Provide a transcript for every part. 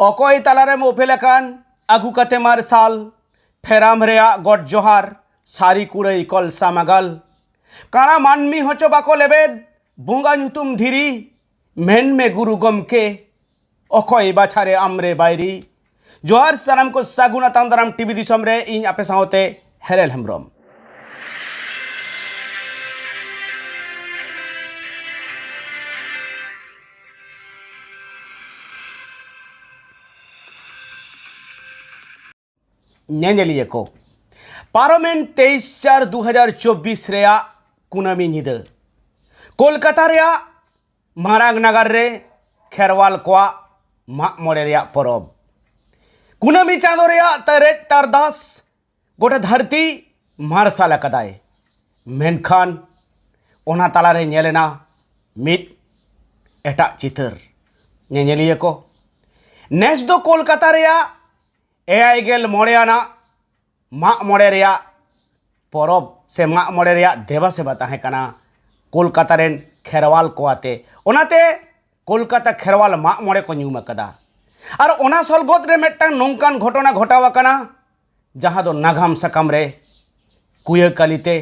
ᱚᱠᱚᱭ ᱛᱟᱞᱟᱨᱮᱢ ᱚᱯᱮᱞ ᱟᱠᱟᱱ ᱟᱹᱜᱩ ᱠᱟᱛᱮ ᱢᱟᱨ ᱥᱟᱞ ᱯᱷᱮᱨᱟᱢ ᱨᱮᱭᱟᱜ ᱜᱚᱰ ᱡᱚᱦᱟᱨ ᱥᱟᱨᱤ ᱠᱩᱲᱟᱹᱭ ᱠᱚᱞᱥᱟ ᱢᱟᱜᱟᱞ ᱠᱟᱬᱟ ᱢᱟᱹᱱᱢᱤ ᱦᱚᱪᱚ ᱵᱟᱠᱚ ᱞᱮᱵᱮᱫ ᱵᱚᱸᱜᱟ ᱧᱩᱛᱩᱢ ᱫᱷᱤᱨᱤ ᱢᱮᱱᱢᱮ ᱜᱩᱨᱩ ᱜᱚᱢᱠᱮ ᱚᱠᱚᱭ ᱵᱟᱪᱷᱟᱨᱮ ᱟᱢᱨᱮ ᱵᱟᱭᱨᱤ ᱡᱚᱦᱟᱨ ᱥᱟᱱᱟᱢ ᱠᱚ ᱥᱟᱹᱜᱩᱱ ᱟᱛᱟᱢ ᱫᱟᱨᱟᱢ ᱴᱤᱵᱷᱤ ᱫᱤᱥᱚᱢ ᱨᱮ ᱤᱧ ᱟᱯᱮ ᱥᱟᱶᱛᱮ ᱦᱮᱨᱮᱞ ᱦᱮᱢᱵᱨᱚᱢ নেনেলিয়েকো পার্লামেন্ট তেইশ চার দু হাজার চব্বিশ রেয়া কুনামি নিদ কলকাতা রেয়া মারাং নাগার রে খেরওয়াল কোয়া মাগ মড়ে রেয়া পরব কুনামি চাঁদো রেয়া তারেজ তার দাস গোটা ধরতি মার্শাল আকাদায় মেনখান ওনা তালারে নেলেনা মিট এটা চিতর নেনেলিয়েকো নেস দো কলকাতা রেয়া ᱮᱭᱟᱭ ᱜᱮᱞ ᱢᱚᱬᱮ ᱟᱱᱟᱜ ᱢᱟᱜ ᱢᱚᱬᱮ ᱨᱮᱭᱟᱜ ᱯᱚᱨᱚᱵᱽ ᱥᱮ ᱢᱟᱜ ᱢᱚᱬᱮ ᱨᱮᱭᱟᱜ ᱫᱮᱵᱟ ᱥᱮᱵᱟ ᱛᱟᱦᱮᱸ ᱠᱟᱱᱟ ᱠᱳᱞᱠᱟᱛᱟ ᱨᱮᱱ ᱠᱷᱮᱨᱣᱟᱞ ᱠᱚ ᱟᱛᱮ ᱚᱱᱟᱛᱮ ᱠᱳᱞᱠᱟᱛᱟ ᱠᱷᱮᱨᱣᱟᱞ ᱢᱟᱜ ᱢᱚᱬᱮ ᱠᱚ ᱧᱩᱢ ᱟᱠᱟᱫᱟ আর ওনা সলগত রে মেটাং নংকান ঘটনা ঘটাও আকানা যাহা দো নাগাম সাকাম রে কুয়ে কালিতে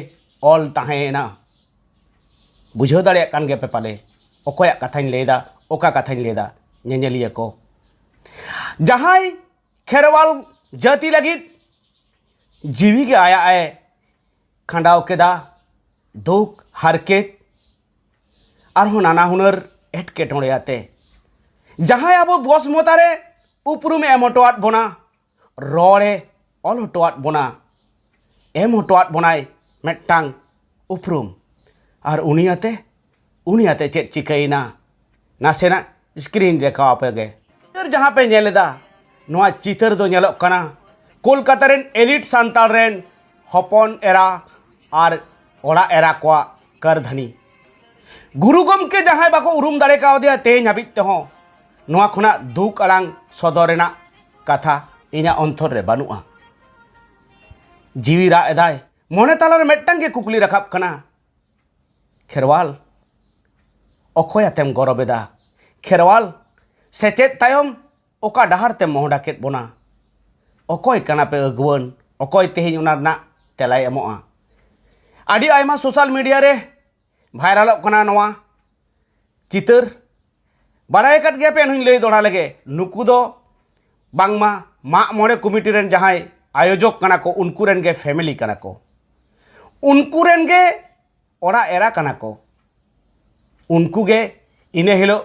অল তাহেনা বুঝাও দাঁড়িয়ে কান গে পেপালে অকয়া কথাই লেদা ওকা কথাই লেদা নেজেলিয়া কো যাহাই ᱠᱷᱮᱨᱣᱟᱞ ᱡᱟᱹᱛᱤ ᱞᱟᱹᱜᱤᱫ ᱡᱤᱣᱤ ᱜᱮ ᱟᱭᱟᱜ ᱮ ᱠᱷᱟᱸᱰᱟᱣ ᱠᱮᱫᱟ ᱫᱩᱠ ᱦᱟᱨᱠᱮᱛ ᱟᱨᱦᱚᱸ ᱱᱟᱱᱟ ᱦᱩᱱᱟᱹᱨ ᱮᱴᱠᱮᱴᱚᱬᱮ ᱟᱛᱮ ᱡᱟᱦᱟᱸᱭ ᱟᱵᱚ ᱵᱚᱥ ᱢᱚᱛᱟᱨᱮ ᱩᱯᱨᱩᱢᱮ ᱮᱢ ᱦᱚᱴᱚᱣᱟᱫ ᱵᱚᱱᱟ ᱨᱚᱲᱮ ᱚᱞ ᱦᱚᱴᱚᱣᱟᱫ ᱵᱚᱱᱟ ᱮᱢ ᱦᱚᱴᱚᱣᱟᱫ ᱵᱚᱱᱟᱭ ᱢᱤᱫᱴᱟᱝ ᱩᱯᱨᱩᱢ ᱟᱨ ᱩᱱᱤ ᱟᱛᱮ ᱩᱱᱤ ᱟᱛᱮ ᱪᱮᱫ ᱪᱤᱠᱟᱹᱭᱮᱱᱟ ᱱᱟᱥᱮᱱᱟᱜ ᱥᱠᱨᱤᱱ ᱫᱮᱠᱷᱟᱣ ᱟᱯᱮᱜᱮ ᱪᱤᱛᱟᱹᱨ ᱡᱟᱦᱟᱸ ᱯᱮ ᱧᱮᱞ ᱮᱫᱟ ᱱᱚᱣᱟ ᱪᱤᱛᱟᱹᱨ ᱫᱚ ᱧᱮᱞᱚᱜ ᱠᱟᱱᱟ ᱠᱳᱞᱠᱟᱛᱟ ᱨᱮᱱ ᱮᱞᱤᱴ ᱥᱟᱱᱛᱟᱲ ᱨᱮᱱ ᱦᱚᱯᱚᱱ ᱮᱨᱟ ᱟᱨ ᱚᱲᱟᱜ ᱮᱨᱟ ᱠᱚᱣᱟᱜ ᱠᱟᱹᱨᱫᱷᱟᱹᱱᱤ ᱜᱩᱨᱩ ᱜᱚᱢᱠᱮ ᱡᱟᱦᱟᱸᱭ ᱵᱟᱠᱚ ᱩᱨᱩᱢ ᱫᱟᱲᱮ ᱠᱟᱣᱫᱮᱭᱟ ᱛᱮᱦᱮᱧ ᱦᱟᱹᱵᱤᱡ ᱛᱮᱦᱚᱸ ᱱᱚᱣᱟ ᱠᱷᱚᱱᱟᱜ ᱫᱩᱠ ᱟᱲᱟᱝ ᱥᱚᱫᱚᱨ ᱨᱮᱱᱟᱜ ᱠᱟᱛᱷᱟ ᱤᱧᱟᱹᱜ ᱚᱱᱛᱚᱨ ᱨᱮ ᱵᱟᱹᱱᱩᱜᱼᱟ ᱡᱤᱣᱤ ᱨᱟᱜ ᱮᱫᱟᱭ ᱢᱚᱱᱮ ᱛᱟᱞᱟᱨᱮ ᱢᱤᱫᱴᱟᱝ ᱜᱮ ᱠᱩᱠᱞᱤ ᱨᱟᱠᱟᱵ ᱠᱟᱱᱟ ᱠᱷᱮᱨᱣᱟᱞ ᱚᱠᱚᱭ ᱟᱛᱮᱢ ᱜᱚᱨᱚᱵ ᱮᱫᱟ ᱠᱷᱮᱨᱣᱟᱞ ᱥᱮᱪᱮᱫ ᱛᱟᱭᱚᱢ ᱚᱠᱟ ᱰᱟᱦᱟᱨ ᱛᱮ ᱢᱚᱦᱰᱟ ᱠᱮᱫ ᱵᱚᱱᱟ ᱚᱠᱚᱭ ᱠᱟᱱᱟ ᱯᱮ ᱟᱹᱜᱩᱣᱟᱹᱱ ᱚᱠᱚᱭ ᱛᱮᱦᱮᱧ ᱚᱱᱟ ᱨᱮᱱᱟᱜ ᱛᱮᱞᱟᱭ ᱮᱢᱚᱜᱼᱟ ᱟᱹᱰᱤ ᱟᱭᱢᱟ ᱥᱳᱥᱟᱞ ᱢᱤᱰᱤᱭᱟ ᱨᱮ ᱵᱷᱟᱭᱨᱟᱞᱚᱜ ᱠᱟᱱᱟ ᱱᱚᱣᱟ ᱪᱤᱛᱟᱹᱨ ᱵᱟᱲᱟᱭ ᱟᱠᱟᱫ ᱜᱮᱭᱟ ᱯᱮ ᱱᱩᱧ ᱞᱟᱹᱭ ᱫᱚᱲᱟ ᱞᱮᱜᱮ ᱱᱩᱠᱩ ᱫᱚ ᱵᱟᱝᱢᱟ ᱢᱟᱜ ᱢᱚᱬᱮ ᱠᱚᱢᱤᱴᱤ ᱨᱮᱱ ᱡᱟᱦᱟᱸᱭ ᱟᱭᱳᱡᱚᱠ ᱠᱟᱱᱟ ᱠᱚ ᱩᱱᱠᱩ ᱨᱮᱱ ᱜᱮ ᱯᱷᱮᱢᱮᱞᱤ ᱠᱟᱱᱟ ᱠᱚ ᱩᱱᱠᱩ ᱨᱮᱱ ᱜᱮ ᱚᱲᱟᱜ ᱮᱨᱟ ᱠᱟᱱᱟ ᱠᱚ ᱩᱱᱠᱩ ᱜᱮ ᱤᱱᱟᱹ ᱦᱤᱞᱳᱜ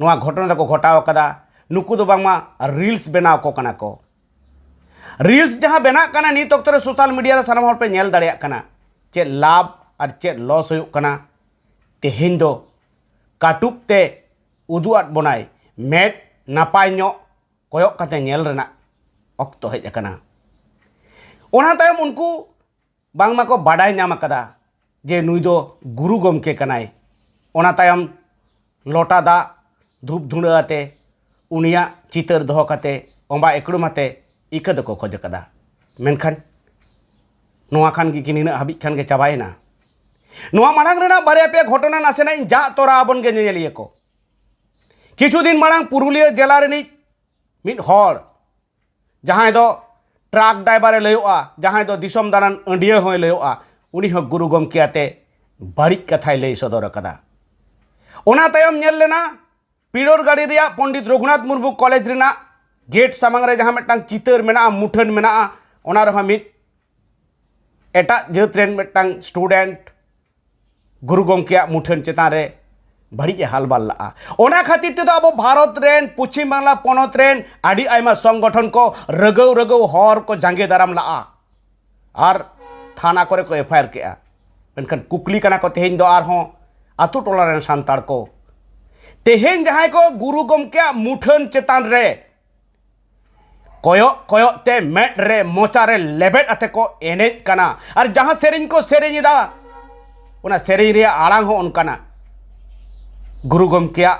ᱱᱚᱣᱟ ᱜᱷᱚᱴᱚᱱᱟ ᱫᱚᱠᱚ ᱜᱷᱚᱴᱟᱣ ᱟᱠᱟᱫᱟ नुकमा दो बांगमा रील्स बनाव को कना को रील्स जहाँ बना कना नीत वक्त सोशल मीडिया रे सनम हर पे नेल दड़िया कना चे लाभ और चे लॉस होना कना तेहेन दो काटुप ते उदुआत बनाय मेट नापाय नो कोयक वक्त हेज कना ओना उनको बांगमा को बाडाय नाम कदा जे नुई दो गुरु गमके लटा लोटा दा धूप धुंडाते ᱩᱱᱤᱭᱟᱜ ᱪᱤᱛᱟᱹᱨ ᱫᱚᱦᱚ ᱠᱟᱛᱮ ᱚᱸᱵᱟ ᱮᱠᱲᱩᱢ ᱟᱛᱮ ᱤᱠᱟᱹ ᱫᱚᱠᱚ ᱠᱷᱚᱡ ᱟᱠᱟᱫᱟ ᱢᱮᱱᱠᱷᱟᱱ ᱱᱚᱣᱟ ᱠᱷᱟᱱ ᱜᱮ ᱱᱤᱱᱟᱹᱜ ᱦᱟᱹᱵᱤᱡ ᱠᱷᱟᱱ ᱜᱮ ᱪᱟᱵᱟᱭᱮᱱᱟ ᱱᱚᱣᱟ ᱢᱟᱲᱟᱝ ᱨᱮᱱᱟᱜ ᱵᱟᱨᱭᱟ ᱯᱮᱭᱟ ᱜᱷᱚᱴᱚᱱᱟ ᱱᱟᱥᱮᱱᱟᱜ ᱤᱧ ᱡᱟᱜ ᱛᱚᱨᱟ ᱟᱵᱚᱱ ᱜᱮ ᱧᱮᱧᱮᱞᱤᱭᱟᱹ ᱠᱚ কিছুদিন মারাং পুরুলিয়া জেলা রেনিজ মিট হর যাহাই দো ট্রাক ড্রাইভারে লয়োয়া যাহাই দো দিশম দানান আন্ডিয়া হয়ে লয়োয়া উনি হ গুরু গমকিয়াতে বাড়িক কথাই লই সদর কাদা ওনা তায়ম নেললেনা ᱯᱤᱲᱚᱨ ᱜᱟᱲᱤ ᱨᱮᱭᱟᱜ ᱯᱚᱱᱰᱤᱛ ᱨᱚᱜᱷᱩᱱᱟᱛᱷ ᱢᱩᱨᱢᱩ ᱠᱚᱞᱮᱡᱽ ᱨᱮᱱᱟᱜ ᱜᱮᱴ ᱥᱟᱢᱟᱝ ᱨᱮ ᱡᱟᱦᱟᱸ ᱢᱤᱫᱴᱟᱝ ᱪᱤᱛᱟᱹᱨ ᱢᱮᱱᱟᱜᱼᱟ ᱢᱩᱴᱷᱟᱹᱱ ᱢᱮᱱᱟᱜᱼᱟ ᱚᱱᱟ ᱨᱮᱦᱚᱸ ᱢᱤᱫ ᱮᱴᱟᱜ ᱡᱟᱹᱛ ᱨᱮᱱ ᱢᱤᱫᱴᱟᱝ ᱥᱴᱩᱰᱮᱱᱴ ᱜᱩᱨᱩ ᱜᱚᱢᱠᱮᱭᱟᱜ ᱢᱩᱴᱷᱟᱹᱱ ᱪᱮᱛᱟᱱ ᱨᱮ ᱵᱟᱹᱲᱤᱡ ᱮ ᱦᱟᱞᱵᱟᱞ ᱞᱟᱜᱼᱟ ᱚᱱᱟ ᱠᱷᱟᱹᱛᱤᱨ ᱛᱮᱫᱚ ᱟᱵᱚ ᱵᱷᱟᱨᱚᱛ ᱨᱮᱱ ᱯᱚᱪᱷᱤᱢ ᱵᱟᱝᱞᱟ ᱯᱚᱱᱚᱛ ᱨᱮᱱ ᱟᱹᱰᱤ ᱟᱭᱢᱟ ᱥᱚᱝᱜᱚᱴᱷᱚᱱ ᱠᱚ ᱨᱟᱹᱜᱟᱹᱣ ᱨᱟᱹᱜᱟᱹᱣ ᱦᱚᱲ ᱠᱚ ᱡᱟᱸᱜᱮ ᱫᱟᱨᱟᱢ ᱞᱟᱜᱼᱟ ᱟᱨ ᱛᱷᱟᱱᱟ ᱠᱚᱨᱮ ᱠᱚ ᱮᱯᱷᱟᱭᱟᱨ ᱠᱮᱜᱼᱟ ᱢᱮᱱᱠᱷᱟᱱ ᱠᱩᱠᱞᱤ ᱠᱟᱱᱟ ᱠᱚ ᱛᱮᱦᱮᱧ ᱫᱚ ᱟᱨᱦᱚᱸ ᱟᱛᱳ ᱴᱚᱞᱟ ᱨᱮᱱ ᱥᱟᱱᱛᱟᱲ ᱠᱚ ᱛᱮᱦᱮᱧ ᱡᱟᱦᱟᱸᱭ ᱠᱚ ᱜᱩᱨᱩ ᱜᱚᱢᱠᱮᱭᱟᱜ ᱢᱩᱴᱷᱟᱹᱱ ᱪᱮᱛᱟᱱ ᱨᱮ ᱠᱚᱭᱚᱜ ᱠᱚᱭᱚᱜ ᱛᱮ ᱢᱮᱫ ᱨᱮ ᱢᱚᱪᱟ ᱨᱮ ᱞᱮᱵᱮᱫ ᱟᱛᱮ ᱠᱚ ᱮᱱᱮᱡ ᱠᱟᱱᱟ ᱟᱨ ᱡᱟᱦᱟᱸ ᱥᱮᱨᱮᱧ ᱠᱚ ᱥᱮᱨᱮᱧ ᱮᱫᱟ ᱚᱱᱟ ᱥᱮᱨᱮᱧ ᱨᱮᱭᱟᱜ ᱟᱲᱟᱝ ᱦᱚᱸ ᱚᱱᱠᱟᱱᱟ ᱜᱩᱨᱩ ᱜᱚᱢᱠᱮᱭᱟᱜ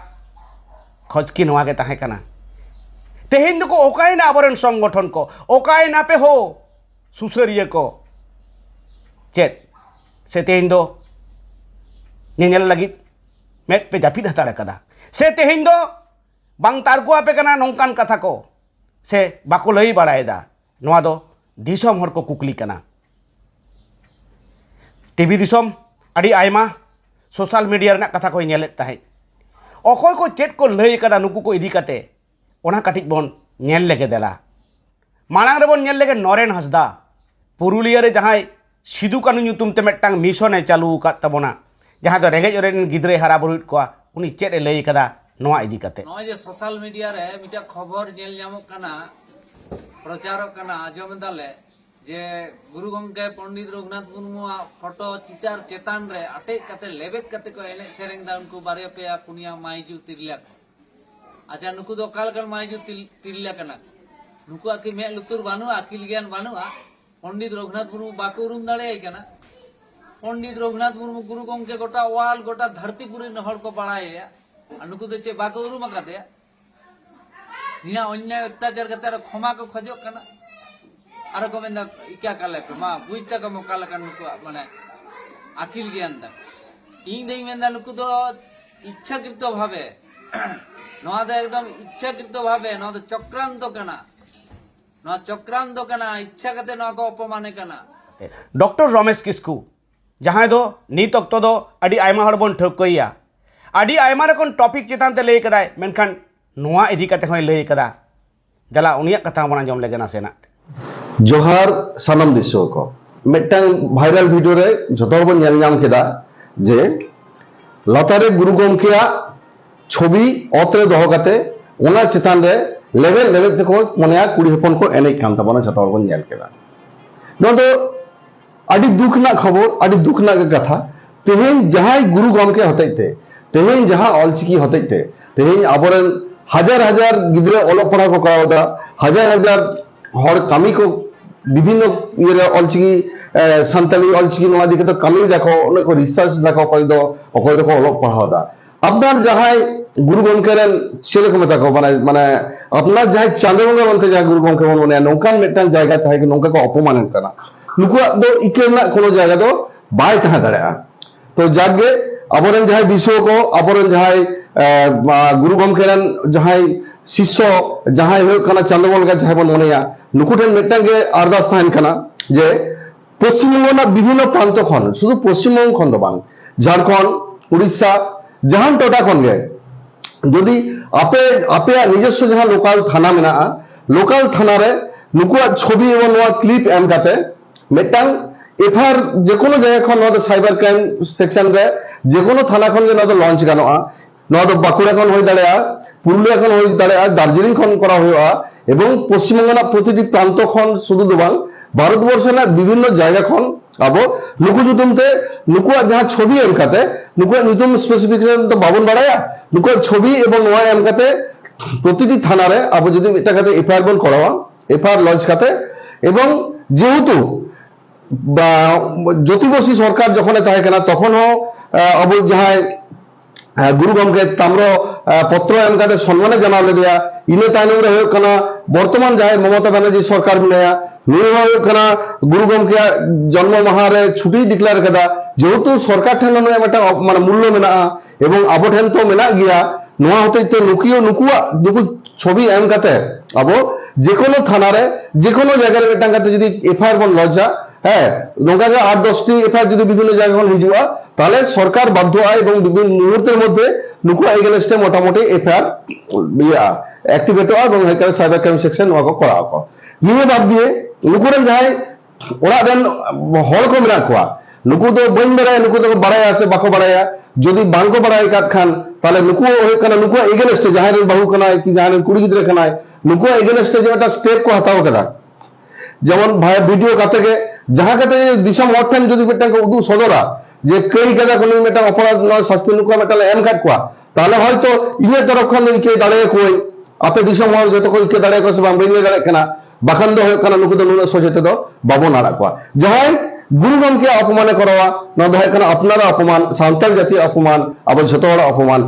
ᱠᱷᱚᱡ ᱠᱤ ᱱᱚᱣᱟ ᱜᱮ ᱛᱟᱦᱮᱸ ᱠᱟᱱᱟ ᱛᱮᱦᱮᱧ ᱫᱚᱠᱚ ᱚᱠᱟᱭᱮᱱᱟ ᱟᱵᱚᱨᱮᱱ ᱥᱚᱝᱜᱚᱴᱷᱚᱱ ᱠᱚ ᱚᱠᱟᱭᱮᱱᱟ ᱯᱮ ᱦᱳ ᱥᱩᱥᱟᱹᱨᱤᱭᱟᱹ ᱠᱚ ᱪᱮᱫ ᱥᱮ ᱛᱮᱦᱮᱧ ᱫᱚ ᱧᱮᱧᱮᱞ ᱞᱟᱹᱜᱤᱫ दो ñeñel lagi met pe japid hatara kada se teheñ do bang tarku ape kana nongkan kata ko ᱥᱮ ᱵᱟᱠᱚ ᱞᱟᱹᱭ ᱵᱟᱲᱟᱭᱮᱫᱟ ᱱᱚᱣᱟ ᱫᱚ ᱫᱤᱥᱚᱢ ᱦᱚᱲ ᱠᱚ ᱠᱩᱠᱞᱤ ᱠᱟᱱᱟ ᱴᱤᱵᱷি ᱫᱤᱥᱚᱢ ᱟᱹᱰᱤ ᱟᱭᱢᱟ ᱥᱳᱥᱟᱞ ᱢᱤᱰᱤᱭᱟ ᱨᱮᱱᱟᱜ ᱠᱟᱛᱷᱟ ᱠᱚ ᱧᱮᱞᱮᱫ ᱛᱟᱦᱮᱸᱫ ᱚᱠᱚᱭ ᱠᱚ ᱪᱮᱫ ᱠᱚ ᱞᱟᱹᱭ ᱟᱠᱟᱫᱟ ᱱᱩᱠᱩ ᱠᱚ ᱤᱫᱤ ᱠᱟᱛᱮ ᱚᱱᱟ ᱠᱟᱹᱴᱤᱡ ᱵᱚᱱ ᱧᱮᱞ ᱞᱮᱜᱮ ᱫᱮᱞᱟ ᱢᱟᱲᱟᱝ ᱨᱮᱵᱚᱱ ᱧᱮᱞ ᱞᱮᱜᱮ ᱱᱚᱨᱮᱱ ᱦᱟᱸᱥᱫᱟ ᱯᱩᱨᱩᱞᱤᱭᱟᱹ ᱨᱮ ᱡᱟᱦᱟᱸᱭ ᱥᱤᱫᱩ ᱠᱟᱹᱱᱩ ᱧᱩᱛᱩᱢ ᱛᱮ ᱢᱤᱫᱴᱟᱝ ᱢᱤᱥᱚᱱᱮ ᱪᱟᱹᱞᱩ ᱟᱠᱟᱫ ᱛᱟᱵᱚᱱᱟ जहाँ दो रेंगेज और गिदरे हरा बुरी को चेक चेद इदी सोशल मीडिया रे मीटा खबर जेल जामो प्रचारक कना आज़म दाले जे गुरु गंके पंडित रघुनाथ मुर्मू फ़ोटो चितार चेतान रे अटे कते लेबेत कते को एने सेरेंग दा उनको बारे पे आ पुनिया माईजु तिरला अच्छा नुकु दो काल काल माईजु तिरला कना नुकु आकी मे लुतुर बानु आकिल ज्ञान बानु पंडित रघुनाथ मुर्मू बाको दाले दाड़े कना પંડિત রঘুনাথ মুরমু গুরু গমকে গোটা ওয়াল, গোটা ধরতি હળ হড়ক બળાયા আর নুকু দে চে বাকে উরুমা কাতে নিনা অন্যায় অত্যাচার কাতে আর ক্ষমা কো খোঁজ কানা। আর কো ইকা কালে পে, মা, বুঝতে কম কালে কান নুকু মানে আকিল জ্ঞান দা ইং দেই মেন নুকু দো ইচ্ছাকৃত ভাবে। নয়া দে একদম ইচ্ছাকৃত ভাবে নয়া দে চক্রান্ত কেন। নয়া চক্রান্ত কেন ইচ্ছা কাতে নয়া অপমানে কেন। ডক্টর রমেশ কিসকু ᱡᱟᱦᱟᱸᱭ ᱫᱚ ᱱᱤᱛ ᱚᱠᱛᱚ ᱫᱚ ᱟᱹᱰᱤ ᱟᱭᱢᱟ ᱦᱚᱲ ᱵᱚᱱ ᱴᱷᱟᱹᱣᱠᱟᱹᱭᱟ ᱟᱹᱰᱤ ᱟᱭᱢᱟ ᱨᱚᱠᱚᱢ ᱴᱚᱯᱤᱠ ᱪᱮᱛᱟᱱ ᱛᱮ ᱞᱟᱹᱭ ᱠᱟᱫᱟᱭ ᱢᱮᱱᱠᱷᱟᱱ ᱱᱚᱣᱟ ᱤᱫᱤ ᱠᱟᱛᱮ ᱦᱚᱸᱭ ᱞᱟᱹᱭ ᱠᱟᱫᱟ ᱫᱮᱞᱟ ᱩᱱᱤᱭᱟᱜ ᱠᱟᱛᱷᱟ ᱦᱚᱸᱵᱚᱱ ᱟᱸᱡᱚᱢ ᱞᱮᱜᱮ ᱱᱟᱥᱮᱱᱟᱜ ᱡᱚᱦᱟᱨ ᱥᱟᱱᱟᱢ ᱫᱤᱥᱩᱣᱟᱹ ᱠᱚ ᱢᱤᱫᱴᱟᱝ ᱵᱷᱟᱭᱨᱟᱞ ᱵᱷᱤᱰᱤᱭᱳ ᱨᱮ ᱡᱷᱚᱛᱚ ᱦᱚᱲ ᱵᱚᱱ ᱧᱮᱞ ᱧᱟᱢ ᱠᱮᱫᱟ ᱡᱮ ᱞᱟᱛᱟᱨ ᱨᱮ ᱜᱩᱨᱩ ᱜᱚᱢᱠᱮᱭᱟᱜ ᱪᱷᱚᱵᱤ ᱚᱛ ᱨᱮ ᱫᱚᱦᱚ ᱠᱟᱛᱮ ᱚᱱᱟ ᱪᱮᱛᱟᱱ ᱨᱮ ᱞᱮᱵᱮᱫ ᱞᱮᱵᱮᱫ ᱛᱮᱠᱚ ᱢᱚᱱᱮᱭᱟ ᱠᱩᱲᱤ ᱦᱚᱯᱚᱱ ᱠᱚ ᱮᱱᱮᱡ ᱠᱟᱱ ᱛᱟᱵᱚᱱᱟ ᱡᱷᱚᱛᱚ ᱦᱚᱲ ᱵᱚᱱ ᱧᱮᱞ ᱠᱮᱫᱟ ᱱᱚᱣᱟ ᱫᱚ ᱟᱹᱰᱤ ᱫᱩᱠ ᱨᱮᱱᱟᱜ ᱠᱷᱚᱵᱚᱨ ᱟᱹᱰᱤ ᱫᱩᱠ ᱨᱮᱱᱟᱜ ᱠᱟᱛᱷᱟ ᱛᱮᱦᱮᱧ ᱡᱟᱦᱟᱸᱭ ᱜᱩᱨᱩ ᱜᱚᱢᱠᱮ ᱦᱚᱛᱮᱡ ᱛᱮ ᱛᱮᱦᱮᱧ ᱡᱟᱦᱟᱸ ᱚᱞᱪᱤᱠᱤ ᱦᱚᱛᱮᱡ ᱛᱮ ᱛᱮᱦᱮᱧ ᱟᱵᱚᱨᱮᱱ ᱦᱟᱡᱟᱨ ᱦᱟᱡᱟᱨ ᱜᱤᱫᱽᱨᱟᱹ ᱚᱞᱚᱜ ᱯᱟᱲᱦᱟᱣ ᱠᱚ ᱠᱚᱨᱟᱣᱫᱟ ᱦᱟᱡᱟᱨ ᱦᱟᱡᱟর ᱦᱚᱲ ᱠᱟᱹᱢᱤ ᱠᱚ ᱵᱤᱵᱷᱤᱱᱱᱚ ᱤᱭᱟᱹ ᱚᱞᱪᱤᱠᱤ ᱥᱟᱱᱛᱟᱲᱤ ᱚᱞᱪᱤᱠᱤ ᱱᱚᱣᱟ ᱫᱤᱠᱮ ᱫᱚ ᱠᱟᱹᱢᱤ ᱫᱟᱠᱚ ᱚᱱᱟ ᱠᱚ ᱨᱤᱥᱟᱨᱪ ᱫᱟᱠᱚ ᱚᱠᱚᱭ ᱫᱚ ᱚᱠᱚᱭ ᱫᱚᱠᱚ ᱚᱞᱚᱜ ᱯᱟᱲᱦᱟᱣᱫᱟ আপনার যাহাই গুরু গমকেরেন সেরকম থাকো মানে মানে আপনার যাহাই চাঁদে গঙ্গা বলতে যাহাই গুরু গমকে বলবো না নৌকান মেটান জায়গা থাকে নৌকাকে অপমানের কানা ᱱᱩᱠᱩᱣᱟᱜ ᱫᱚ ᱤᱠᱟᱹ ᱨᱮᱱᱟᱜ ᱠᱳᱱᱳ ᱡᱟᱭᱜᱟ ᱫᱚ ᱵᱟᱭ ᱛᱟᱦᱮᱸ ᱫᱟᱲᱮᱭᱟᱜᱼᱟ ᱛᱚ ᱡᱟᱜᱮ ᱟᱵᱚᱨᱮᱱ ᱡᱟᱦᱟᱸᱭ ᱵᱤᱥᱥᱚ ᱠᱚ ᱟᱵᱚᱨᱮᱱ ᱡᱟᱦᱟᱸᱭ ᱜᱩᱨᱩ ᱜᱚᱢᱠᱮ ᱨᱮᱱ ᱡᱟᱦᱟᱸᱭ ᱥᱤᱥᱥᱚ ᱡᱟᱦᱟᱸᱭ ᱦᱩᱭᱩᱜ ᱠᱟᱱᱟ ᱪᱟᱸᱫᱳ ᱵᱚᱸᱜᱟ ᱡᱟᱦᱟᱸᱭ ᱵᱚᱱ ᱢᱚᱱᱮᱭᱟ ᱱᱩᱠᱩ ᱴᱷᱮᱱ ᱢᱤᱫᱴᱟᱝ ᱜᱮ ᱟᱨᱫᱟᱥ ᱛᱟᱦᱮᱱ ᱠᱟᱱᱟ ᱡᱮ পশ্চিমবঙ্গ ᱨᱮᱱᱟᱜ ᱵᱤᱵᱷᱤᱱᱱᱚ প্রান্ত ᱠᱷᱚᱱ ᱥᱩᱫᱷᱩ ᱯᱚᱥᱪᱤᱢᱵᱚᱝᱜᱚ ᱠᱷᱚᱱ ᱫᱚ ᱵᱟᱝ ᱡᱷᱟᱲᱠᱷᱚᱸᱰ ᱩᱲᱤᱥᱥᱟ জাহান ᱴᱚᱴᱷᱟ ᱠᱷᱚᱱ ᱜᱮ ᱡᱩᱫᱤ ᱟᱯᱮ ᱟᱯᱮᱭᱟᱜ নিজস্ব ᱡᱟᱦᱟᱸ ᱞᱳᱠᱟᱞ ᱛᱷᱟᱱᱟ ᱢᱮᱱᱟᱜᱼᱟ ᱞᱳᱠᱟᱞ ᱛᱷᱟᱱᱟ ᱨᱮ ᱱᱩᱠᱩᱣᱟᱜ ᱪᱷᱚᱵᱤ এবং নোয়া ক্লিপ এম কাতে ᱢᱤᱫᱴᱟᱝ এফার যে কোনো ᱡᱟᱭᱜᱟ সাইবার ক্রাইম সেকশন যে কোনো থানা ᱨᱮ ᱡᱮ ᱠᱳᱱᱳ ᱛᱷᱟᱱᱟ ᱠᱷᱚᱱ ᱜᱮ ᱱᱚᱣᱟ ᱫᱚ ᱞᱚᱧᱪ ᱜᱟᱱᱚᱜᱼᱟ ᱱᱚᱣᱟ ᱫᱚ ᱵᱟᱸᱠᱩᱲᱟ করা হওয়া এবং পশ্চিমবঙ্গ প্রতিটি প্রান্ত খন শুধু দো বাং ভারতবর্ষ না বিভিন্ন জায়গা খন আবো নুকু জুতুমতে নুকুয়া যাহা ছবি এমকাতে নুকুয়া জুতুম স্পেসিফিকেশন তো বাবন বাড়ায়া নুকুয়ার ছবি এবং ওয়া এমকাতে প্রতিটি থানারে আবো যদি এটা খাতে এফআইআর বল করা এফআইআর লঞ্চ খাতে এবং যেহেতু বা জ্যোতিবসী সরকার যখন তাহে কেনা তখনও আবু যাহায় গুরু গমকে তাম্র পত্র এম কাতে সম্মানে জানা লেগেয়া ইনে তাইনম রে হয়ে কানা বর্তমান যাহায় মমতা ব্যানার্জি সরকার মেয়া নুয়ে হয়ে কানা গুরু গমকে জন্ম মাহারে ছুটি ডিক্লার কেদা, যেহেতু সরকার ঠেন একটা মানে মূল্য মেনা এবং আবো ঠেন তো মেনা গিয়া, নোয়া হতে তো নুকিও নুকুয়া দুকু ছবি এম কাতে আবো যে কোনো থানারে যে কোনো জায়গার একটা যদি এফআইআর বন লজ্জা হ্যাঁ নৌকাকে আট দশটি এফআইআর যদি বিভিন্ন জায়গায় রিভিউ হয়, তাহলে সরকার বাধ্য হয় এবং বিভিন্ন মুহূর্তের মধ্যে নুকুর এগেনস্টে মোটামুটি এফআইআর অ্যাক্টিভেট হয় এবং এখানে সাইবার ক্রাইম সেকশন ᱱᱚᱣᱟ করা হয় নিয়ে বাদ দিয়ে নুকুরের যাই ওরা দেন হল কো মেরা নুকু তো বইন বেড়ায়, নুকু তো বাড়ায় আছে বাকো বাড়ায় যদি বাংকো বাড়ায় কাট খান তাহলে নুকু হয়ে নুকু এগেনস্টে যাহার বাহু কানায় কি যাহার কুড়ি গিদ্রে কানায় নুকু এগেনস্টে যে একটা স্টেপ কো হাতাও কাদা যেমন ভাই ভিডিও কাতে গে ଯାହାକେତେ ଦିଶମ ଅଠେନ উদু সদরা, যে কেই কাজা কোন মেটা অপরাধ নয়, শাস্তি নুকা মেটা এম কাট কোয়া, তাহলে হয়তো ইয়ে তরফ খান কে দাঁড়িয়ে কই আপে দিশম হল যত কই কে দাঁড়িয়ে কসে বাম বেঙ্গে দাঁড়িয়ে কেনা বাখান দো কেনা নুকু দো নুনা সচেতে দো বাবো নাড়া কোয়া। যাহাই গুরু গমকে অপমান করাওয়া, না কেনা আপনারা অপমান, সান্তাল জাতি অপমান, আবার যত অপমান,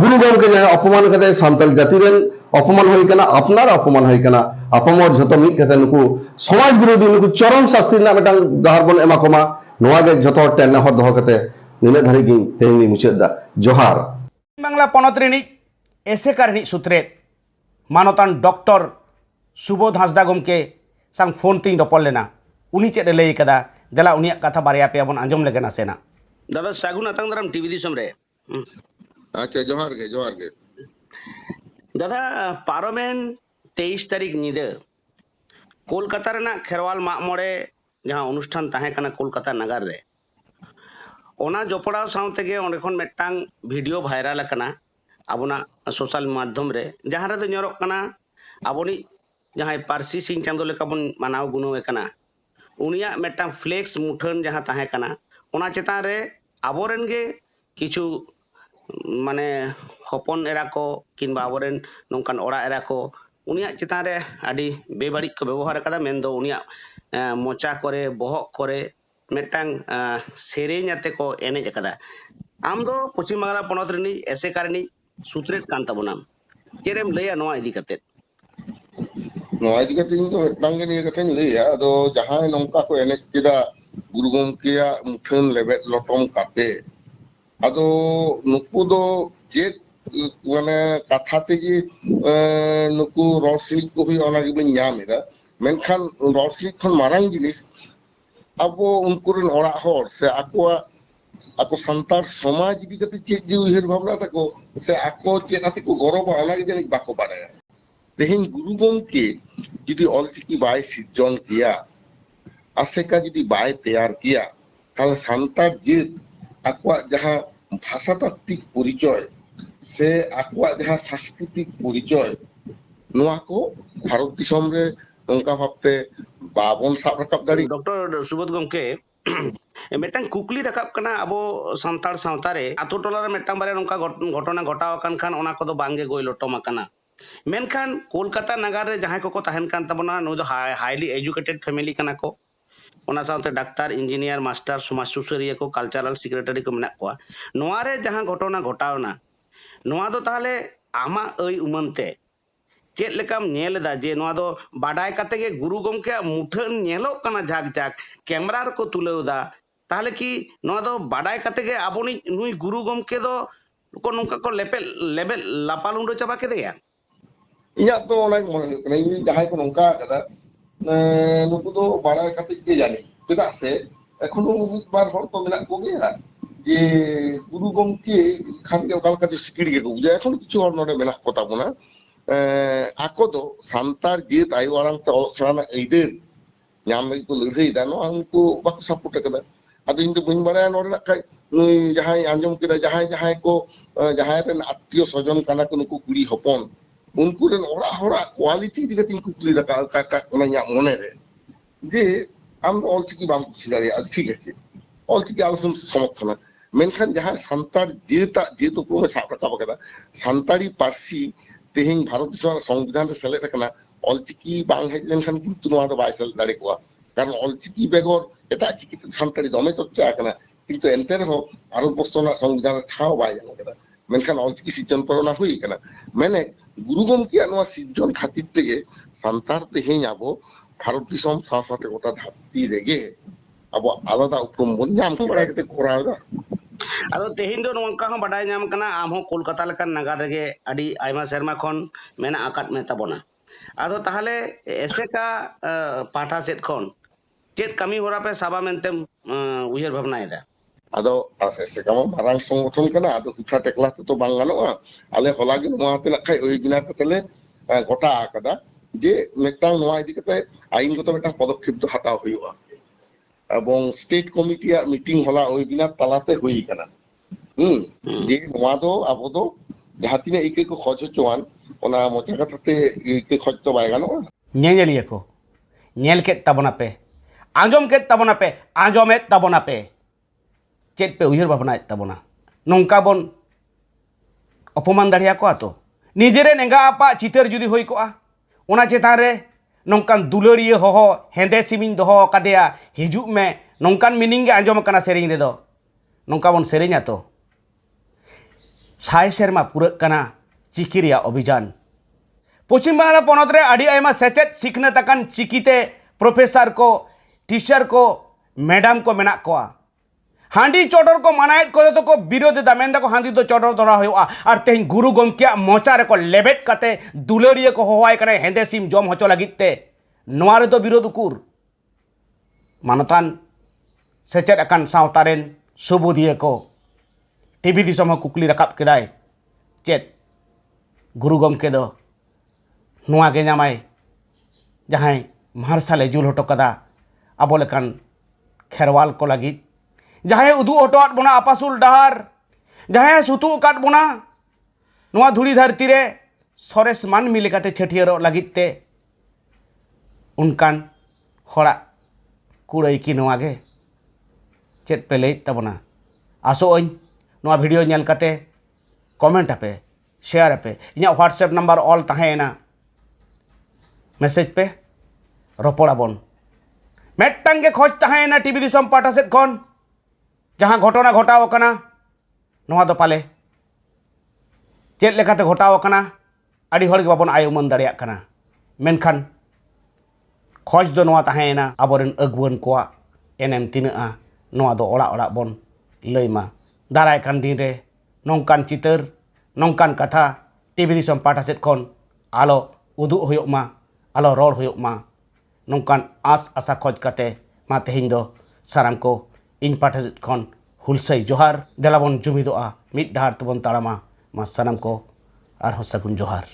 গুরু গমকে অপমান কাতে সান্তাল জাতি রেন অপমান হয়ে কেনা আপনার অপমান হয়ে কেনা। અપમાન যত મી કે તેનકુ સમાજ વિરોધી નુકુ ચરમ શાસ્ત્રી ના મેટાંગ ગાર બોન એમા કોમા નોવા ગે হর ટેન હો દહો કતે નિને ધરી ગઈ તેની મુચેદા જોહાર বাংলা পনত রিনিজ এসেকার রিনিজ সূত্রে মানতান ডক্টর সুবোধ হাঁসদা গমকে সাং ফোন তিন রপল লেনা উনি চেদ লাই কাদা দেলা উনিয়া কথা বারে আপে আবন আঞ্জম লেগে না সেনা। দাদা সাগুন আতাং দারাম টিভি দিসম রে। আচ্ছা জহার গে জহার গে दादा पारमें तेईस तारीख निद। कोलकाता रना खेरवाल माह मोड़े, जहाँ अनुष्ठान तहें कना कोलकाता नगर रे। ओना जोपड़ाव साउंड तके ओने सोशल माध्यम रे। जहाँ रे तो न्योरो जहाँ पारसी सिंह चंदोले का बुन मनाव गुनो में फ्लेक्स मुठन जहाँ तहें कना। ओना चेतारे अबोरेंगे ᱢᱟᱱᱮ ᱦᱚᱯᱚᱱ ᱮᱨᱟ ᱠᱚ ᱠᱤᱝᱵᱟ ᱟᱵᱚᱨᱮᱱ ᱱᱚᱝᱠᱟᱱ ᱚᱲᱟᱜ ᱮᱨᱟ ᱠᱚ ᱩᱱᱤᱭᱟᱜ ᱪᱮᱛᱟᱱ ᱨᱮ ᱟᱹᱰᱤ ᱵᱮᱵᱟᱹᱲᱤᱡ ᱠᱚ ᱵᱮᱵᱚᱦᱟᱨ ᱟᱠᱟᱫᱟ ᱢᱮᱱᱫᱚ ᱩᱱᱤᱭᱟᱜ ᱢᱚᱪᱟ ᱠᱚᱨᱮ ᱵᱚᱦᱚᱜ ᱠᱚᱨᱮ ᱢᱤᱫᱴᱟᱝ ᱥᱮᱨᱮᱧ ᱟᱛᱮ ᱠᱚ ᱮᱱᱮᱡ ᱟᱠᱟᱫᱟ ᱟᱢ ᱫᱚ ᱯᱚᱪᱷᱤᱢ ᱵᱟᱝᱞᱟ ᱯᱚᱱᱚᱛ ᱨᱤᱱᱤᱡ ᱮᱥᱮᱠᱟ ᱨᱤᱱᱤᱡ ᱥᱩᱛᱨᱮᱫ ᱠᱟᱱ ᱛᱟᱵᱚᱱᱟᱢ ᱪᱮᱫ ᱮᱢ ᱞᱟᱹᱭᱟ ᱱᱚᱣᱟ ᱤᱫᱤ ᱠᱟᱛᱮᱫ ᱱᱚᱣᱟ ᱤᱫᱤ ᱠᱟᱛᱮ ᱤᱧ ᱫᱚ ᱢᱤᱫᱴᱟᱝ ᱜᱮ ᱱᱤᱭᱟᱹ ᱠᱟᱛᱷᱟᱧ ᱞᱟᱹᱭᱟ ᱟᱫᱚ ᱡᱟᱦᱟᱸᱭ ᱱᱚᱝᱠᱟ ᱠᱚ ᱮᱱᱮᱡ ᱠᱮᱫᱟ ᱜᱩᱨᱩ ᱜᱚᱝᱠᱮᱭᱟᱜ ᱢᱩᱴᱷᱟᱹᱱ ᱞᱮᱵᱮᱫ ᱞᱚᱴᱚᱢ ᱠᱟᱛᱮ ᱟᱫᱚ ᱱᱩᱠᱩ ᱫᱚ ᱪᱮᱫ ᱢᱟᱱᱮ ᱠᱟᱛᱷᱟ ᱛᱮᱜᱮ ᱱᱩᱠᱩ ᱨᱚᱲ ᱥᱤᱲᱤᱡ ᱠᱚ ᱦᱩᱭᱩᱜᱼᱟ ᱚᱱᱟ ᱜᱮᱵᱚᱱ ᱧᱟᱢ ᱮᱫᱟ ᱢᱮᱱᱠᱷᱟᱱ ᱨᱚᱲ ᱥᱤᱲᱤᱡ ᱠᱷᱚᱱ ᱢᱟᱨᱟᱝ ᱡᱤᱱᱤᱥ ᱟᱵᱚ ᱩᱱᱠᱩ ᱨᱮᱱ ᱚᱲᱟᱜ ᱦᱚᱲ ᱥᱮ ᱟᱠᱚᱣᱟᱜ ᱟᱠᱚ ᱥᱟᱱᱛᱟᱲ ᱥᱚᱢᱟᱡᱽ ᱤᱫᱤ ᱠᱟᱛᱮ ᱪᱮᱫ ᱡᱮ ᱩᱭᱦᱟᱹᱨ ᱵᱷᱟᱵᱽᱱᱟ ᱛᱟᱠᱚ ᱥᱮ ᱟᱠᱚ ᱪᱮᱫ ᱟᱛᱮ ᱠᱚ ᱜᱚᱨᱚᱵᱟ ᱚᱱᱟᱜᱮ ᱡᱟᱹᱱᱤᱡ ᱵᱟᱠᱚ ᱵᱟᱰᱟᱭᱟ ᱛᱮᱦᱮᱧ ᱜᱩᱨᱩ ᱜᱚᱢᱠᱮ ᱡᱩᱫᱤ ᱚᱞᱪᱤᱠᱤ ᱵᱟᱭ ᱥᱤᱨᱡᱚᱱ ᱠᱮᱭᱟ ᱟᱥᱮᱠᱟ ᱡᱩᱫᱤ ᱵᱟᱭ ᱛᱮᱭᱟᱨ ᱠᱮᱭᱟ ᱛᱟᱦᱞᱮ ᱥᱟᱱᱛᱟᱲ ᱡᱟᱹᱛ ᱟᱠᱚᱣᱟᱜ ᱡᱟᱦᱟᱸ ভাষাতাত্ত্বিক ᱯᱚᱨᱤᱪᱚᱭ ᱥᱮ ᱟᱠᱚᱣᱟᱜ ᱡᱟᱦᱟᱸ ᱥᱟᱝᱥᱠᱨᱤᱛᱤᱠ ᱯᱚᱨᱤᱪᱚᱭ ᱱᱚᱣᱟ ᱠᱚ ᱵᱷᱟᱨᱚᱛ ᱫᱤᱥᱚᱢ ᱨᱮ ᱚᱱᱠᱟ ᱵᱷᱟᱵᱛᱮ ᱵᱟᱵᱚᱱ ᱥᱟᱵ ᱨᱟᱠᱟᱵ ᱫᱟᱲᱮᱭᱟᱜᱼᱟ ᱰᱚᱠᱴᱚᱨ ᱥᱩᱵᱚᱫ ᱜᱚᱢᱠᱮ ᱢᱤᱫᱴᱟᱝ ᱠᱩᱠᱞᱤ ᱨᱟᱠᱟᱵ ᱠᱟᱱᱟ ᱟᱵᱚ ᱥᱟᱱᱛᱟᱲ ᱥᱟᱶᱛᱟ ᱨᱮ ᱟᱛᱳ ᱴᱚᱞᱟᱨᱮ ᱢᱤᱫᱴᱟᱝ ᱵᱟᱨᱭᱟ ᱱᱚᱝᱠᱟ ᱜᱷᱚᱴᱚᱱᱟ ᱜᱷᱚᱴᱟᱣ ᱟᱠᱟᱱ ᱠᱷᱟᱱ ᱚᱱᱟ ᱠᱚᱫᱚ ᱵᱟᱝᱜᱮ ᱜᱚᱭ ᱞᱚᱴᱚᱢ ᱟᱠᱟᱱᱟ ᱢᱮᱱᱠᱷᱟᱱ ᱠᱳᱞᱠᱟᱛᱟ ᱱᱟᱜᱟᱨ ᱨᱮ ᱡᱟᱦᱟᱸᱭ ᱠᱚᱠᱚ ᱛᱟᱦᱮᱱ ᱠᱟᱱ ᱛᱟᱵᱚᱱᱟ ᱱᱩᱭ ᱫᱚ ᱦᱟᱭᱞᱤ এডুকেটেড ᱯᱷᱮᱢᱮᱞᱤ ᱠᱟᱱᱟ ᱠᱚ ᱚᱱᱟ ᱥᱟᱶᱛᱮ ᱰᱟᱠᱛᱟᱨ ᱤᱧᱡᱤᱱᱤᱭᱟᱨ ᱢᱟᱥᱴᱟᱨ ᱥᱚᱢᱟᱡᱽ ᱥᱩᱥᱟᱹᱨᱤᱭᱟᱹ ᱠᱚ ᱠᱟᱞᱪᱟᱨᱟᱞ ᱥᱮᱠᱨᱮᱴᱟᱨᱤ ᱠᱚ ᱢᱮᱱᱟᱜ ᱠᱚᱣᱟ ᱱᱚᱣᱟ ᱨᱮ ᱡᱟᱦᱟᱸ ᱜᱷᱚᱴᱚᱱᱟ ᱜᱷᱚᱴᱟᱣᱱᱟ ᱱᱚᱣᱟ ᱫᱚ ᱛᱟᱦᱞᱮ ᱟᱢᱟᱜ ᱟᱹᱭ ᱩᱢᱟᱹᱱ ᱛᱮ ᱪᱮᱫ ᱞᱮᱠᱟᱢ ᱧᱮᱞ ᱮᱫᱟ ᱡᱮ ᱱᱚᱣᱟ ᱫᱚ ᱵᱟᱰᱟᱭ ᱠᱟᱛᱮ ᱜᱮ ᱜᱩᱨᱩ ᱜᱚᱢᱠᱮᱭᱟᱜ ᱢᱩᱴᱷᱟᱹᱱ ᱧᱮᱞᱚᱜ ᱠᱟᱱᱟ ᱡᱷᱟᱠ ᱡᱷᱟᱠ ᱠᱮᱢᱨᱟ ᱨᱮᱠᱚ ᱛᱩᱞᱟᱹᱣ ᱮᱫᱟ ᱛᱟᱦᱞᱮ ᱠᱤ ᱱᱚᱣᱟ ᱫᱚ ᱵᱟᱰᱟᱭ ᱠᱟᱛᱮ ᱜᱮ ᱟᱵᱚᱱᱤᱡ ᱱᱩᱭ ᱜᱩᱨᱩ ᱜᱚᱢᱠᱮ ᱫᱚ ᱠᱚ ᱱᱚᱝᱠᱟ ᱠᱚ ᱞᱮᱯᱮᱫ ᱞᱮᱵᱮᱫ ᱞᱟᱯᱟᱞᱩᱸᱰᱟᱹ ᱪᱟᱵᱟ ᱠᱮᱫᱮᱭᱟ ᱤᱧᱟᱹᱜ ᱫᱚ ᱚᱱᱟ ᱢᱚᱱᱮ ᱦᱩᱭᱩᱜ ᱠᱟᱱᱟ ᱤᱧ ᱡᱟᱦᱟᱸᱭ ᱠᱚ ᱱᱚᱝᱠᱟ ᱟᱠᱟᱫᱟ ᱱᱩᱠᱩ ᱫᱚ ᱵᱟᱲᱟᱭ ᱠᱟᱛᱮ ᱜᱮ ᱡᱟᱹᱱᱤᱡ ᱪᱮᱫᱟᱜ ᱥᱮ ᱮᱠᱷᱚᱱᱳ ᱢᱤᱫ ᱵᱟᱨ ᱦᱚᱲ ᱛᱚ ᱢᱮᱱᱟᱜ ᱠᱚᱜᱮᱭᱟ ᱡᱮ ᱜᱩᱨᱩ ᱜᱚᱢᱠᱮ ᱠᱷᱟᱱ ᱜᱮ ᱚᱠᱟ ᱞᱮᱠᱟᱛᱮ ᱥᱤᱠᱤᱲ ᱜᱮᱠᱚ ᱵᱩᱡᱟ ᱮᱠᱷᱚᱱ ᱠᱤᱪᱷᱩ ᱦᱚᱲ ᱱᱚᱰᱮ ᱢᱮᱱᱟᱜ ᱠᱚ ᱛᱟᱵᱚᱱᱟ ᱟᱠᱚ ᱫᱚ ᱥᱟᱱᱛᱟᱲ ᱡᱟᱹᱛ ᱟᱭᱳ ᱟᱲᱟᱝ ᱛᱮ ᱚᱞᱚᱜ ᱥᱮᱬᱟ ᱨᱮᱱᱟᱜ ᱟᱹᱭᱫᱟᱹᱨ ᱧᱟᱢ ᱞᱟᱹᱜᱤᱫ ᱠᱚ ᱞᱟᱹᱲᱦᱟᱹᱭᱮᱫᱟ ᱱᱚᱣᱟ ᱩᱱᱠᱩ ᱵᱟᱠᱚ ᱥᱟᱯᱳᱨᱴ ᱟᱠᱟᱫᱟ ᱟᱫᱚ ᱤᱧ ᱫᱚ ᱵᱟᱹᱧ ᱵᱟᱲᱟᱭᱟ ᱱᱚᱰᱮᱱᱟᱜ ᱠᱷᱟᱡ ᱱᱩᱭ ᱡᱟᱦᱟᱸᱭ ᱟᱸᱡᱚᱢ ᱠᱮᱫᱟ ᱡᱟᱦᱟᱸᱭ ᱡᱟᱦᱟᱸᱭ ᱠᱚ ᱡᱟᱦᱟᱸᱭ ᱨᱮᱱ ᱟত্ᱢᱤᱭᱚ ᱥᱚᱡᱚᱱ ᱠᱟᱱᱟ ᱠᱚ ᱱᱩᱠᱩ ᱠᱩᱲᱤ ᱦᱚᱯᱚᱱ ᱩᱱᱠᱩ ᱨᱮᱱ ᱚᱲᱟᱜ ᱦᱚᱲᱟᱜ ᱠᱳᱣᱟᱞᱤᱴᱤ ᱤᱫᱤ ᱠᱟᱛᱮᱧ ᱠᱩᱠᱞᱤ ᱨᱟᱠᱟᱵ ᱟᱠᱟᱫ ᱚᱱᱟ ᱤᱧᱟᱹᱜ ᱢᱚᱱᱮᱨᱮ ᱡᱮ ᱟᱢ ᱚᱞᱪᱤᱠᱤ ᱵᱟᱢ ᱠᱩᱥᱤ ᱫᱟᱲᱮᱭᱟᱜᱼᱟ ᱴᱷᱤᱠ ᱟᱪᱷᱮ ᱚᱞᱪᱤᱠᱤ ᱟᱞᱚᱥᱮᱢ ᱥᱚᱢᱚᱨᱛᱷᱚᱱᱟ ᱢᱮᱱᱠᱷᱟᱱ ᱡᱟᱦᱟᱸ ᱥᱟᱱᱛᱟᱲ ᱡᱟᱹᱛᱟᱜ ᱡᱟᱹᱛ ᱩᱯᱨᱩᱢᱮ ᱥᱟᱵ ᱨᱟᱠᱟᱵ ᱟᱠᱟᱫᱟ ᱥᱟᱱᱛᱟᱲᱤ ᱯᱟᱹᱨᱥᱤ ᱛᱮᱦᱮᱧ ᱵᱷᱟᱨᱚᱛ ᱫᱤᱥᱚᱢ ᱥᱚᱝᱵᱤᱫᱷᱟᱱ ᱨᱮ ᱥᱮᱞᱮᱫ ᱟᱠᱟᱱᱟ ᱚᱞᱪᱤᱠᱤ ᱵᱟᱝ ᱦᱮᱡ ᱞᱮᱱᱠᱷᱟᱱ ᱠᱤᱱᱛᱩ ᱱᱚᱣᱟ ᱫᱚ ᱵᱟᱭ ᱥᱮᱞᱮᱫ ᱫᱟᱲᱮ ᱠᱚᱜᱼᱟ ᱠᱟᱨᱚᱱ ᱚᱞᱪᱤᱠᱤ ᱵᱮᱜᱚᱨ ᱮᱴᱟᱜ ᱪᱤᱠᱤ ᱥᱟᱱᱛᱟᱲᱤ ᱫᱚᱢᱮ ᱪᱚᱨᱪᱟ ᱟᱠᱟᱱᱟ ᱠᱤᱱᱛᱩ ᱮᱱᱛᱮ ᱨᱮᱦᱚᱸ ᱵᱷᱟᱨᱚᱛᱵᱚᱨᱥᱚ ᱨᱮᱱᱟᱜ ᱥᱚᱝᱵᱤᱫᱷᱟᱱ ᱨᱮ ᱴᱷᱟᱶ ᱵᱟᱭ ᱧᱟᱢ ᱟᱠᱟᱫᱟ ᱢᱮᱱᱠᱷᱟᱱ ᱚᱞᱪᱤᱠᱤ ᱥᱤᱨᱡᱚᱱ ᱯᱚᱨ ᱚᱱᱟ ᱦᱩᱭ ᱟᱠᱟᱱᱟ ᱢᱮᱱᱮᱫ ᱜᱩᱨᱩ ᱜᱚᱢᱠᱮᱭᱟᱜ ᱱᱚᱣᱟ ᱥᱤᱨᱡᱚᱱ ᱠᱷᱟᱹᱛᱤᱨ ᱛᱮᱜᱮ ᱥᱟᱱᱛᱟᱲ ᱛᱮᱦᱮᱧ ᱟᱵᱚ ᱵᱷᱟᱨᱚᱛ ᱫᱤᱥᱚᱢ ᱥᱟᱶ ᱥᱟᱶᱛᱮ ᱜᱚᱴᱟ ᱫᱷᱟᱹᱨᱛᱤ ᱨᱮᱜᱮ ᱟᱵᱚᱣᱟᱜ ᱟᱞᱟᱫᱟ ᱩᱯᱨᱩᱢ ᱵᱚᱱ ᱧᱟᱢ ᱵᱟᱲᱟ ᱠᱟᱛᱮ ᱠᱚᱨᱟᱣᱫᱟ ᱟᱫᱚ ᱛᱮᱦᱮᱧ ᱫᱚ ᱱᱚᱝᱠᱟ ᱦᱚᱸ ᱵᱟᱰᱟᱭ ᱧᱟᱢ ᱠᱟᱱᱟ ᱟᱢ ᱦᱚᱸ ᱠᱳᱞᱠᱟᱛᱟ ᱞᱮᱠᱟᱱ ᱱᱟᱜᱟᱨ ᱨᱮᱜᱮ ᱟᱹᱰᱤ ᱟᱭᱢᱟ ᱥᱮᱨᱢᱟ ᱠᱷᱚᱱ ᱢᱮᱱᱟᱜ ᱟᱠᱟᱫ ᱢᱮ ᱛᱟᱵᱚᱱᱟ ᱟᱫᱚ ᱛᱟᱦᱞᱮ ᱮᱥᱮᱠᱟ ᱯᱟᱦᱴᱟ ᱥᱮᱫ ᱠᱷᱚᱱ ᱪᱮᱫ ᱠᱟᱹᱢᱤ ᱦᱚᱨᱟ ᱯᱮ ᱥᱟᱵᱟ ᱢᱮᱱᱛᱮᱢ ᱩᱭᱦᱟᱹᱨ ᱵᱷᱟᱵᱽᱱᱟᱭᱮᱫᱟ ᱟᱫᱚ ᱥᱮᱠᱟᱢᱟ ᱢᱟᱨᱟᱝ ᱥᱚᱝᱜᱚᱴᱷᱚᱱ ᱠᱟᱱᱟ ᱟᱫᱚ ᱦᱩᱴᱷᱟᱴ ᱴᱮᱠᱞᱟ ᱛᱮᱛᱚ ᱵᱟᱝ ᱜᱟᱱᱚᱜᱼᱟ ᱟᱞᱮ ᱦᱚᱞᱟᱜᱮ ᱱᱚᱣᱟ ᱛᱮᱱᱟᱜ ᱠᱷᱟᱡ ᱳᱭᱮᱵᱤᱱᱟᱨ ᱠᱟᱛᱮ ᱞᱮ ᱜᱚᱴᱟ ᱟᱠᱟᱫᱟ ᱡᱮ ᱢᱤᱫᱴᱟᱝ ᱱᱚᱣᱟ ᱤᱫᱤ ᱠᱟᱛᱮ ᱟᱹᱭᱤᱱᱜᱚᱛᱚ ᱢᱤᱫᱴᱟᱝ ᱯᱚᱫᱚᱠᱷᱮᱯ ᱫᱚ ᱦᱟᱛᱟᱣ ᱦᱩᱭᱩᱜᱼᱟ ᱮᱵᱚᱝ ᱥᱴᱮᱴ ᱠᱚᱢᱤᱴᱤᱭᱟᱜ ᱢᱤᱴᱤᱝ ᱦᱚᱞᱟ ᱳᱭᱮᱵᱤᱱᱟᱨ ᱛᱟᱞᱟᱛᱮ ᱦᱩᱭ ᱟᱠᱟᱱᱟ ᱦᱩᱸ ᱡᱮ ᱱᱚᱣᱟ ᱫᱚ ᱟᱵᱚ ᱫᱚ ᱡᱟᱦᱟᱸ ᱛᱤᱱᱟᱹᱜ ᱤᱠᱟᱹ ᱠᱚ ᱠᱷᱚᱡ ᱦᱚᱪᱚᱣᱟᱱ ᱚᱱᱟ ᱢᱚᱪᱟ ᱠᱟᱛᱷᱟᱛᱮ ᱤᱠᱟᱹ ᱠᱷᱚᱡ ᱫᱚ ᱵᱟᱭ ᱜᱟᱱᱚᱜᱼᱟ ᱧᱮᱧᱮᱞᱤᱭᱟᱹ ᱠᱚ ᱧᱮᱞ ᱠᱮᱫ ᱛᱟᱵᱚᱱᱟᱯᱮ ᱟᱸᱡᱚᱢ ᱠᱮᱫ ᱛᱟᱵᱚᱱᱟᱯᱮ ᱟᱸᱡᱚᱢᱮᱫ ᱛᱟᱵᱚᱱᱟᱯᱮ चेत पे उहर भावना नौका बन, अपमान दाया तो? निजे नेगा आपा चितर जुदी हो चितानर नौकान दुलड़िए हहो, हेंदे सीमें दहोकाद हजू में नौकान मीनिंग आज़म से नौका बन से तो? सरमा पूरा चिकी अभिजान। पश्चिम बंगला पनत सेचे सिखनत चिकीते प्रोफेसर को, टीचर को, मैडम को मना को ᱦᱟᱺᱰᱤ ᱪᱚᱰᱚᱨ ᱠᱚ ᱢᱟᱱᱟᱣᱮᱫ ᱠᱚᱫᱚ ᱛᱚᱠᱚ ᱵᱤᱨᱳᱫ ᱮᱫᱟ ᱢᱮᱱᱫᱟᱠᱚ ᱦᱟᱺᱰᱤ ᱫᱚ ᱪᱚᱰᱚᱨ ᱫᱚᱨᱟ ᱦᱩᱭᱩᱜᱼᱟ ᱟᱨ ᱛᱮᱦᱮᱧ ᱜᱩᱨᱩ ᱜᱚᱢᱠᱮᱭᱟᱜ ᱢᱚᱪᱟ ᱨᱮᱠᱚ ᱞᱮᱵᱮᱫ ᱠᱟᱛᱮ ᱫᱩᱞᱟᱹᱲᱤᱭᱟᱹ ᱠᱚ ᱦᱚᱦᱚᱣᱟᱭ ᱠᱟᱱᱟ ᱦᱮᱸᱫᱮ ᱥᱤᱢ ᱡᱚᱢ ᱦᱚᱪᱚ ᱞᱟᱹᱜᱤᱫ ᱛᱮ ᱱᱚᱣᱟ ᱨᱮᱫᱚ ᱵᱤᱨᱳᱫ ᱩᱠᱩᱨ ᱢᱟᱱᱚᱛᱟᱱ ᱥᱮᱪᱮᱫ ᱟᱠᱟᱱ ᱥᱟᱶᱛᱟ ᱨᱮᱱ ᱥᱩᱵᱩᱫᱤᱭᱟᱹ ᱠᱚ ᱴᱤᱵᱷᱤ ᱫᱤᱥᱚᱢ ᱦᱚᱸ ᱠᱩᱠᱞᱤ ᱨᱟᱠᱟᱵ ᱠᱮᱫᱟᱭ ᱪᱮᱫ ᱜᱩᱨᱩ ᱜᱚᱢᱠᱮ ᱫᱚ ᱱᱚᱣᱟ ᱜᱮ ᱧᱟᱢᱟᱭ ᱡᱟᱦᱟᱸᱭ ᱢᱟᱨᱥᱟᱞᱮ ᱡᱩᱞ ᱦᱚᱴᱚ ᱠᱟᱫᱟ ᱟᱵᱚ ᱞᱮᱠᱟᱱ ᱠᱷᱮᱨᱣᱟᱞ ᱠᱚ ᱞᱟᱹᱜᱤᱫ ᱡᱟᱦᱟᱸᱭ ᱩᱫᱩᱜ ᱦᱚᱴᱚᱣᱟᱫ ᱵᱚᱱᱟ ᱟᱯᱟᱥᱩᱞ ᱰᱟᱦᱟᱨ ᱡᱟᱦᱟᱸᱭ ᱥᱩᱛᱩᱜ ᱟᱠᱟᱫ ᱵᱚᱱᱟ ᱱᱚᱣᱟ ᱫᱷᱩᱲᱤ ᱫᱷᱟᱹᱨᱛᱤ ᱨᱮ ᱥᱚᱨᱮᱥ ᱢᱟᱹᱱᱢᱤ ᱞᱮᱠᱟᱛᱮ ᱪᱷᱟᱹᱴᱭᱟᱹᱨᱚᱜ ᱞᱟᱹᱜᱤᱫ ᱛᱮ ᱚᱱᱠᱟᱱ ᱦᱚᱲᱟᱜ ᱠᱩᱲᱟᱹᱭ ᱠᱤ ᱱᱚᱣᱟ ᱜᱮ ᱪᱮᱫ ᱯᱮ ᱞᱟᱹᱭᱮᱫ ᱛᱟᱵᱚᱱᱟ ᱟᱥᱚᱜ ᱟᱹᱧ ᱱᱚᱣᱟ ᱵᱷᱤᱰᱤᱭᱳ ᱧᱮᱞ ᱠᱟᱛᱮ ᱠᱚᱢᱮᱱᱴ ᱟᱯᱮ ᱥᱮᱭᱟᱨ ᱤᱧᱟᱹᱜ ᱦᱳᱣᱟᱴᱥᱮᱯ ᱱᱟᱢᱵᱟᱨ ᱚᱞ ᱛᱟᱦᱮᱸᱭᱮᱱᱟ ᱢᱮᱥᱮᱡᱽ ᱯᱮ ᱨᱚᱯᱚᱲᱟᱵᱚᱱ ᱢᱤᱫᱴᱟᱝ ᱜᱮ ᱠᱷᱚᱡᱽ ᱛᱟᱦᱮᱸᱭᱮᱱᱟ ᱴᱤᱵᱷᱤ ᱫᱤᱥᱚᱢ ᱯᱟᱦᱴᱟ ᱥᱮᱫ ᱠᱷᱚᱱ ᱡᱟᱦᱟᱸ ᱜᱷᱚᱴᱚᱱᱟ ᱜᱷᱚᱴᱟᱣ ᱟᱠᱟᱱᱟ ᱱᱚᱣᱟ ᱫᱚ ᱯᱟᱞᱮ ᱪᱮᱫ ᱞᱮᱠᱟᱛᱮ ᱜᱷᱚᱴᱟᱣ ᱟᱠᱟᱱᱟ ᱟᱹᱰᱤ ᱦᱚᱲ ᱜᱮ ᱵᱟᱵᱚᱱ ᱟᱭ ᱩᱢᱟᱹᱱ ᱫᱟᱲᱮᱭᱟᱜ ᱠᱟᱱᱟ ᱢᱮᱱᱠᱷᱟᱱ ᱠᱷᱚᱡᱽ ᱫᱚ ᱱᱚᱣᱟ ᱛᱟᱦᱮᱸᱭᱮᱱᱟ ᱟᱵᱚᱨᱮᱱ ᱟᱹᱜᱩᱣᱟᱹᱱ ᱠᱚᱣᱟᱜ ᱮᱱᱮᱢ ᱛᱤᱱᱟᱹᱜᱼᱟ ᱱᱚᱣᱟ ᱫᱚ ᱚᱲᱟᱜ ᱚᱲᱟᱜ ᱵᱚᱱ ᱞᱟᱹᱭ ᱢᱟ ᱫᱟᱨᱟᱭ ᱠᱟᱱ ᱫᱤᱱ ᱨᱮ ᱱᱚᱝᱠᱟᱱ ᱪᱤᱛᱟᱹᱨ ᱱᱚᱝᱠᱟᱱ ᱠᱟᱛᱷᱟ ᱴᱤᱵᱷᱤ ᱫᱤᱥᱚᱢ ᱯᱟᱦᱴᱟ ᱥᱮᱫ ᱠᱷᱚᱱ ᱟᱞᱚ ᱩᱫᱩᱜ ᱦᱩᱭᱩᱜ ᱢᱟ ᱟᱞᱚ ᱨᱚᱲ ᱦᱩᱭᱩᱜ ᱢᱟ ᱱᱚᱝᱠᱟᱱ ᱟᱸᱥ ᱟᱥᱟ ᱠᱷᱚᱡᱽ ᱠᱟᱛᱮ ᱢᱟ ᱛᱮᱦᱮᱧ ᱫᱚ ᱥᱟᱱᱟᱢ ᱠᱚ ᱤᱧ ᱯᱟᱦᱴᱟ ᱥᱮᱫ ᱠᱷᱚᱱ ᱦᱩᱞᱥᱟᱹᱭ ᱡᱚᱦᱟᱨ ᱫᱮᱞᱟᱵᱚᱱ ᱡᱩᱢᱤᱫᱚᱜᱼᱟ ᱢᱤᱫ ᱰᱟᱦᱟᱨ ᱛᱮᱵᱚᱱ ᱛᱟᱲᱟᱢᱟ ᱢᱟ ᱥᱟᱱᱟᱢ ᱠᱚ ᱟᱨᱦᱚᱸ ᱥᱟᱹᱜᱩᱱ ᱡᱚᱦᱟᱨ